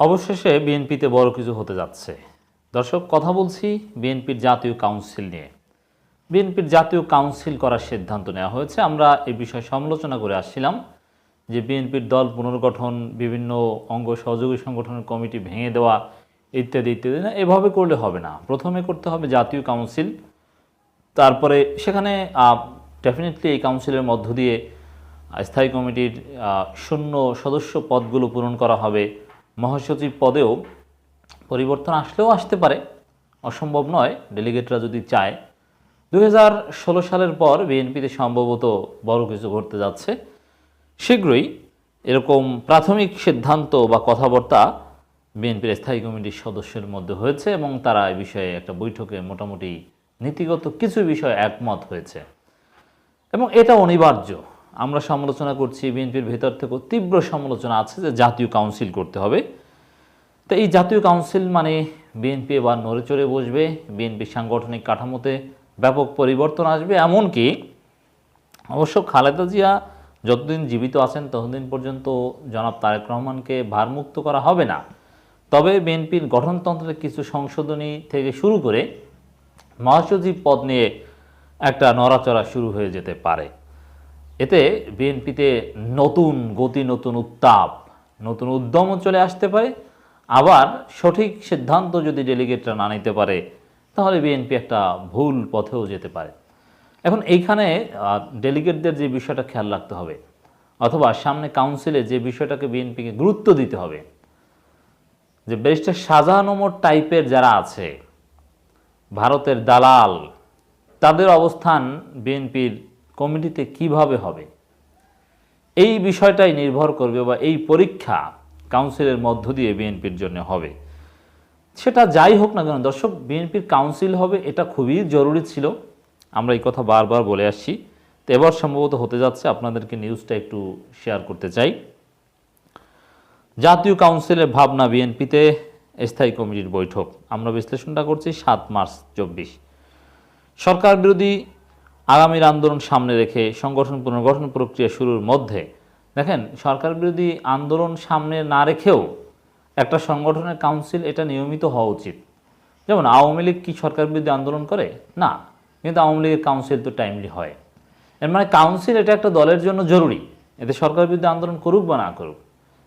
অবশেষে বিএনপিতে বড় কিছু হতে যাচ্ছে। দর্শক, কথা বলছি বিএনপির জাতীয় কাউন্সিল নিয়ে। বিএনপির জাতীয় কাউন্সিল করার সিদ্ধান্ত নেওয়া হয়েছে। আমরা এই বিষয়ে সমালোচনা করে আসছিলাম যে বিএনপির দল পুনর্গঠন, বিভিন্ন অঙ্গ সহযোগী সংগঠনের কমিটি ভেঙে দেওয়া, ইত্যাদি ইত্যাদি না, এভাবে করলে হবে না। প্রথমে করতে হবে জাতীয় কাউন্সিল। তারপরে সেখানে ডেফিনেটলি এই কাউন্সিলের মধ্য দিয়ে স্থায়ী কমিটির শূন্য সদস্য পদগুলো পূরণ করা হবে। মহাসচিব পদেও পরিবর্তন আসলেও আসতে পারে। অসম্ভব নয়, ডেলিগেটরা যদি চায়। দু হাজার ষোলো সালের পর বিএনপিতে সম্ভবত বড় কিছু ঘটতে যাচ্ছে। শীঘ্রই এরকম প্রাথমিক সিদ্ধান্ত বা কথাবার্তা বিএনপির স্থায়ী কমিটির সদস্যের মধ্যে হয়েছে এবং তারা এই বিষয়ে একটা বৈঠকে মোটামুটি নীতিগত কিছু বিষয়ে একমত হয়েছে। এবং এটা অনিবার্য। আমরা সমালোচনা করছি, বিএনপির ভেতর থেকেও তীব্র সমালোচনা আছে যে জাতীয় কাউন্সিল করতে হবে। তো এই জাতীয় কাউন্সিল মানে বিএনপি এবার নড়ে চড়ে বসবে, বিএনপি সাংগঠনিক কাঠামোতে ব্যাপক পরিবর্তন আসবে। এমনকি অবশ্য খালেদা জিয়া যতদিন জীবিত আছেন, ততদিন পর্যন্ত জনাব তারেক রহমানকে ভারমুক্ত করা হবে না। তবে বিএনপির গঠনতন্ত্রের কিছু সংশোধনী থেকে শুরু করে মহাসচিব পদ নিয়ে একটা নড়াচড়া শুরু হয়ে যেতে পারে। এতে বিএনপিতে নতুন গতি, নতুন উত্তাপ, নতুন উদ্যমও চলে আসতে পারে। আবার সঠিক সিদ্ধান্ত যদি ডেলিগেটরা না নিতে পারে, তাহলে বিএনপি একটা ভুল পথেও যেতে পারে। এখন এইখানে ডেলিগেটদের যে বিষয়টা খেয়াল রাখতে হবে, অথবা সামনে কাউন্সিলে যে বিষয়টাকে বিএনপিকে গুরুত্ব দিতে হবে, যে ব্যারিস্টার শাহজাহান ওমর টাইপের যারা আছে, ভারতের দালাল, তাদের অবস্থান বিএনপির কমিটিতে কীভাবে হবে? এই বিষয়টাই নির্ভর করবে বা এই পরীক্ষা কাউন্সিলের মধ্য দিয়ে বিএনপির জন্য হবে। সেটা যাই হোক না কেন, দর্শক, বিএনপির কাউন্সিল হবে এটা খুবই জরুরি ছিল। আমরা এই কথা বারবার বলে আসছি। তো এবার সম্ভবত হতে যাচ্ছে আপনাদেরকে নিউজটা একটু শেয়ার করতে চাই। জাতীয় কাউন্সিলের ভাবনা বিএনপিতে, স্থায়ী কমিটির বৈঠক। আমরা বিশ্লেষণটা করছি সাত মার্চ চব্বিশ। সরকার বিরোধী আগামীর আন্দোলন সামনে রেখে সংগঠন পুনর্গঠন প্রক্রিয়া শুরুর মধ্যে, দেখেন, সরকার বিরোধী আন্দোলন সামনে না রেখেও একটা সংগঠনের কাউন্সিল এটা নিয়মিত হওয়া উচিত। যেমন, আওয়ামী লীগ কি সরকার বিরোধী আন্দোলন করে? না, কিন্তু আওয়ামী লীগের কাউন্সিল তো টাইমলি হয়। এর মানে কাউন্সিল এটা একটা দলের জন্য জরুরি। এতে সরকার বিরোধী আন্দোলন করুক বা না করুক।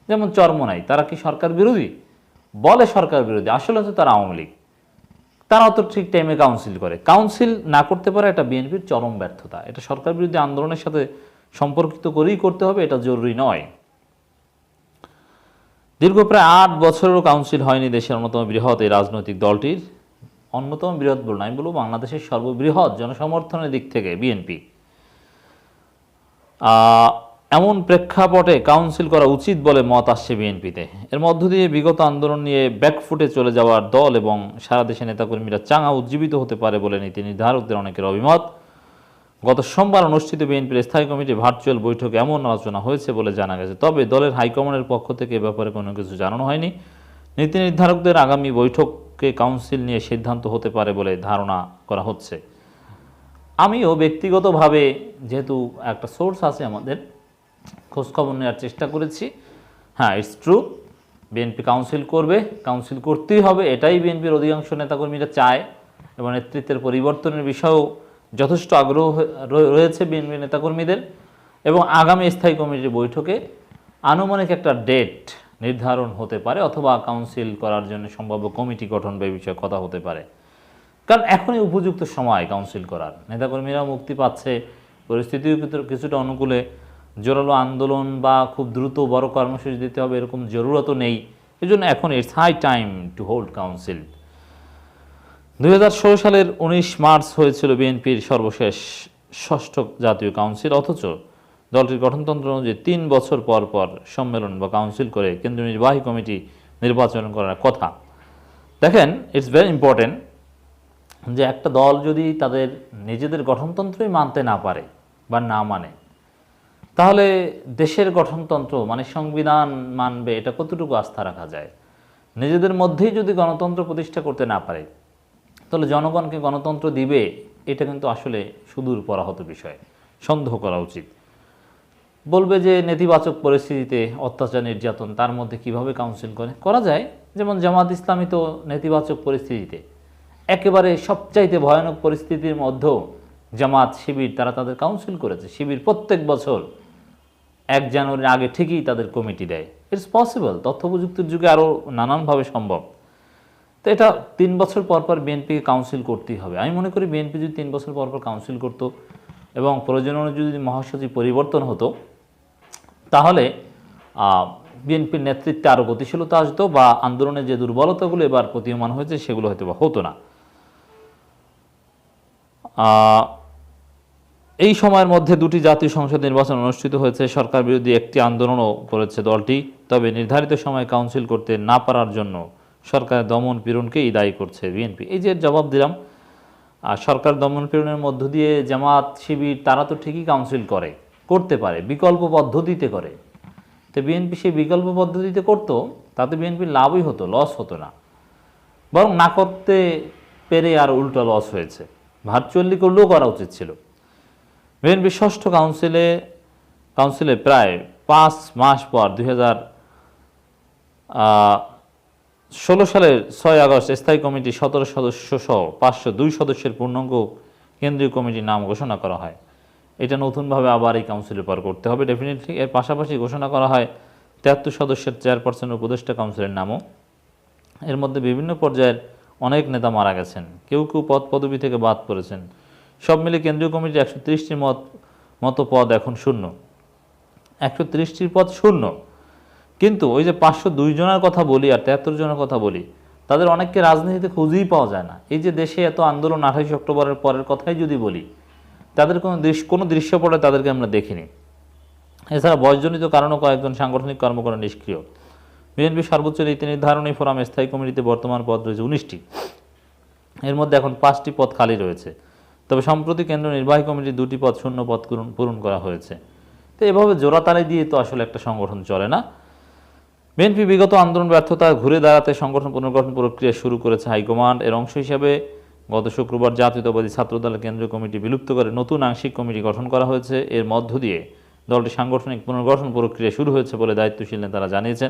যেমন চরমনাই, তারা কি সরকার বিরোধী? বলে সরকার বিরোধী, আসলে তো তারা আওয়ামী লীগ। তারাও তো ঠিক টাইমে কাউন্সিল করে। কাউন্সিল না করতে পারে এটা বিএনপির চরম ব্যর্থতা। এটা সরকার বিরোধী আন্দোলনের সাথে সম্পর্কিত করেই করতে হবে, এটা জরুরি নয়। দীর্ঘ প্রায় আট বছরেরও কাউন্সিল হয়নি দেশের অন্যতম বৃহৎ এই রাজনৈতিক দলটির। অন্যতম বৃহৎ বলব না আমি বলব বাংলাদেশের সর্ববৃহৎ জনসমর্থনের দিক থেকে বিএনপি এমন প্রেক্ষাপটে কাউন্সিল করা উচিত বলে মত আসছে বিএনপিতে। এর মধ্য দিয়ে বিগত আন্দোলন নিয়ে ব্যাকফুটে চলে যাওয়ার দল এবং সারা দেশে নেতাকর্মীরা চাঙা উজ্জীবিত হতে পারে বলে নীতি নির্ধারকদের অনেকের অভিমত। গত সোমবার অনুষ্ঠিত বিএনপির স্থায়ী কমিটি ভার্চুয়াল বৈঠকে এমন আলোচনা হয়েছে বলে জানা গেছে। তবে দলের হাইকমান্ডের পক্ষ থেকে এ ব্যাপারে কোনো কিছু জানানো হয়নি। নীতি নির্ধারকদের আগামী বৈঠককে কাউন্সিল নিয়ে সিদ্ধান্ত হতে পারে বলে ধারণা করা হচ্ছে। আমিও ব্যক্তিগতভাবে যেহেতু একটা সোর্স আছে আমাদের খোঁজখবর নেওয়ার চেষ্টা করেছি। হ্যাঁ ইটস ট্রু বিএনপি কাউন্সিল করবে কাউন্সিল করতেই হবে, এটাই বিএনপির অধিকাংশ নেতাকর্মীরা চায় এবং নেতৃত্বের পরিবর্তনের বিষয়েও যথেষ্ট আগ্রহ রয়েছে বিএনপি নেতাকর্মীদের এবং আগামী স্থায়ী কমিটির বৈঠকে আনুমানিক একটা ডেট নির্ধারণ হতে পারে অথবা কাউন্সিল করার জন্য সম্ভাব্য কমিটি গঠন বা বিষয়ে কথা হতে পারে। কারণ এখনই উপযুক্ত সময় কাউন্সিল করার। নেতাকর্মীরাও মুক্তি পাচ্ছে পরিস্থিতিও কিছুটা অনুকূলে জোরালো আন্দোলন বা খুব দ্রুত বড় কর্মসূচি দিতে হবে এরকম জরুরতও নেই। এই জন্য এখন it's high time to hold council দু হাজার ষোলো সালের উনিশ মার্চ হয়েছিল বিএনপির সর্বশেষ ষষ্ঠ জাতীয় কাউন্সিল অথচ দলটির গঠনতন্ত্র অনুযায়ী তিন বছর পর পর সম্মেলন বা কাউন্সিল করে কেন্দ্রীয় নির্বাহী কমিটি নির্বাচন করার কথা। দেখেন ইটস ভেরি ইম্পর্টেন্ট যে একটা দল যদি তাদের নিজেদের গঠনতন্ত্রই মানতে না পারে বা না মানে তাহলে দেশের গঠনতন্ত্র মানে সংবিধান মানবে, এটা কতটুকু আস্থা রাখা যায়? নিজেদের মধ্যেই যদি গণতন্ত্র প্রতিষ্ঠা করতে না পারে, তাহলে জনগণকে গণতন্ত্র দিবে, এটা কিন্তু আসলে সুদূর পরাহত বিষয়। সন্দেহ করা উচিত। বলবে যে নেতিবাচক পরিস্থিতিতে অত্যাচার, নির্যাতন, তার মধ্যে কীভাবে কাউন্সিল করে? করা যায়। যেমন জামাত ইসলামী তো নেতিবাচক পরিস্থিতিতে। একেবারে সবচাইতে ভয়ানক পরিস্থিতির মধ্যেও জামাত, শিবির, তারা তাদের কাউন্সিল করেছে। শিবির প্রত্যেক বছর এক জানুয়ারির আগে ঠিকই তাদের কমিটি দেয়। ইটস পসিবল তথ্য প্রযুক্তির যুগে আরও নানানভাবে সম্ভব। তো এটা তিন বছর পর পর বিএনপিকে কাউন্সিল করতেই হবে। আমি মনে করি বিএনপি যদি তিন বছর পর পর কাউন্সিল করতো এবং প্রয়োজন অনুযায়ী যদি মহাসচিব পরিবর্তন হতো, তাহলে বিএনপির নেতৃত্বে আরও গতিশীলতা আসতো বা আন্দোলনের যে দুর্বলতাগুলো এবার প্রতীয়মান হয়েছে, সেগুলো হয়তো বা হতো না। এই সময়ের মধ্যে দুটি জাতীয় সংসদ নির্বাচন অনুষ্ঠিত হয়েছে। সরকার বিরোধী একটি আন্দোলনও করেছে দলটি। তবে নির্ধারিত সময়ে কাউন্সিল করতে না পারার জন্য সরকারের দমন পীড়নকেই দায়ী করছে বিএনপি। এই যে জবাব দিলাম, আর সরকার দমন পীড়নের মধ্য দিয়ে জামাত, শিবির, তারা তো ঠিকই কাউন্সিল করে, করতে পারে, বিকল্প পদ্ধতিতে করে। তো বিএনপি সেই বিকল্প পদ্ধতিতে করতো, তাতে বিএনপির লাভই হতো লস হতো না। বরং না করতে পেরে আর উল্টো লস হয়েছে। ভার্চুয়ালি করলেও করা উচিত ছিল। বিএনপি ষষ্ঠ কাউন্সিলে কাউন্সিলে প্রায় পাঁচ মাস পর, দুই ষোলো সালের ছয় আগস্ট স্থায়ী কমিটি সতেরো সদস্য সহ পাঁচশো দুই সদস্যের পূর্ণাঙ্গ কেন্দ্রীয় কমিটির নাম ঘোষণা করা হয়। এটা নতুনভাবে আবার এই কাউন্সিলের পর করতে হবে ডেফিনেটলি এর পাশাপাশি ঘোষণা করা হয়, তেহাত্তর সদস্যের চেয়ারপারসন উপদেষ্টা কাউন্সিলের নামও। এর মধ্যে বিভিন্ন পর্যায়ের অনেক নেতা মারা গেছেন। কেউ কেউ পদ পদবি থেকে বাদ পড়েছেন। সব মিলে কেন্দ্রীয় কমিটির একশো ত্রিশটির মত মতো পদ এখন শূন্য। একশো ত্রিশটির পদ শূন্য। কিন্তু ওই যে পাঁচশো দুই জনের কথা বলি আর তেহাত্তর জনের কথা বলি, তাদের অনেককে রাজনীতিতে খুঁজেই পাওয়া যায় না। এই যে দেশে এত আন্দোলন আঠাশে অক্টোবরের পরের কথাই যদি বলি, তাদের কোনো দৃশ্য, কোনো দৃশ্যপটে তাদেরকে আমরা দেখিনি। এছাড়া বয়সজনিত কারণও কয়েকজন সাংগঠনিক কর্মকর্তা নিষ্ক্রিয়। বিএনপি সর্বোচ্চ নীতি নির্ধারণী ফোরাম স্থায়ী কমিটিতে বর্তমান পদ রয়েছে উনিশটি। এর মধ্যে এখন পাঁচটি পদ খালি রয়েছে। তবে সম্প্রতি কেন্দ্র নির্বাহী কমিটির দুটি পদ, শূন্য পদ পূরণ করা হয়েছে। তো এভাবে জোড়াতালি দিয়ে তো আসলে একটা সংগঠন চলে না। বিএনপি বিগত আন্দোলন ব্যর্থতা ঘুরে দাঁড়াতে সংগঠন পুনর্গঠন প্রক্রিয়া শুরু করেছে হাইকমান্ড। এর অংশ হিসেবে গত শুক্রবার জাতীয়তাবাদী ছাত্রদলের কেন্দ্রীয় কমিটি বিলুপ্ত করে নতুন আংশিক কমিটি গঠন করা হয়েছে। এর মধ্য দিয়ে দলটি সাংগঠনিক পুনর্গঠন প্রক্রিয়া শুরু হয়েছে বলে দায়িত্বশীল নেতারা জানিয়েছেন।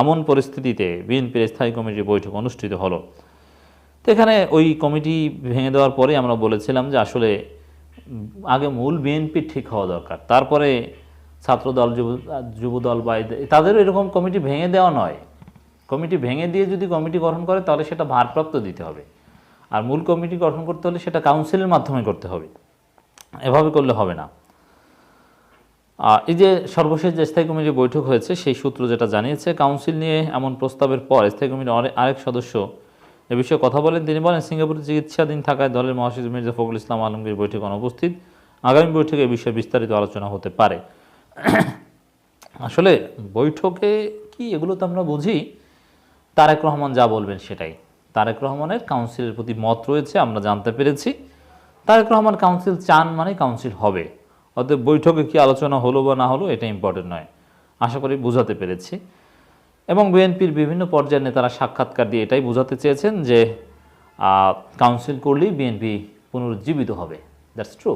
এমন পরিস্থিতিতে বিএনপির স্থায়ী কমিটির বৈঠক অনুষ্ঠিত হলো। তো এখানে ওই কমিটি ভেঙে দেওয়ার পরে আমরা বলেছিলাম যে আসলে আগে মূল বিএনপি ঠিক হওয়া দরকার। তারপরে ছাত্রদল, যুব, যুবদল বা তাদেরও এরকম কমিটি ভেঙে দেওয়া নয়। কমিটি ভেঙে দিয়ে যদি কমিটি গঠন করে তাহলে সেটা ভারপ্রাপ্ত দিতে হবে। আর মূল কমিটি গঠন করতে হলে সেটা কাউন্সিলের মাধ্যমে করতে হবে। এভাবে করলে হবে না। এই যে সর্বশেষ যে স্থায়ী কমিটির বৈঠক হয়েছে, সেই সূত্র যেটা জানিয়েছে, কাউন্সিল নিয়ে এমন প্রস্তাবের পর স্থায়ী কমিটির আরেক সদস্য এ বিষয়ে কথা বলেন। তিনি বলেন, সিঙ্গাপুরে চিকিৎসাধীন থাকায় দলের মহাসচিব মির্জা ফখরুল ইসলাম আলমগীর বৈঠকে অনুপস্থিত। আগামী বৈঠকে এ বিষয়ে বিস্তারিত আলোচনা হতে পারে। আসলে বৈঠকে কি এগুলো তো আমরা বুঝি? তারেক রহমান যা বলবেন সেটাই। তারেক রহমানের কাউন্সিলের প্রতি মত রয়েছে, আমরা জানতে পেরেছি। তারেক রহমান কাউন্সিল চান মানে কাউন্সিল হবে। অতএব বৈঠকে কি আলোচনা হলো বা না হলো, এটা ইম্পর্টেন্ট নয়। আশা করি বোঝাতে পেরেছি। এবং বিএনপির বিভিন্ন পর্যায়ের নেতারা সাক্ষাৎকার দিয়ে এটাই বোঝাতে চেয়েছেন যে কাউন্সিল করলেই বিএনপি পুনরুজ্জীবিত হবে। That's true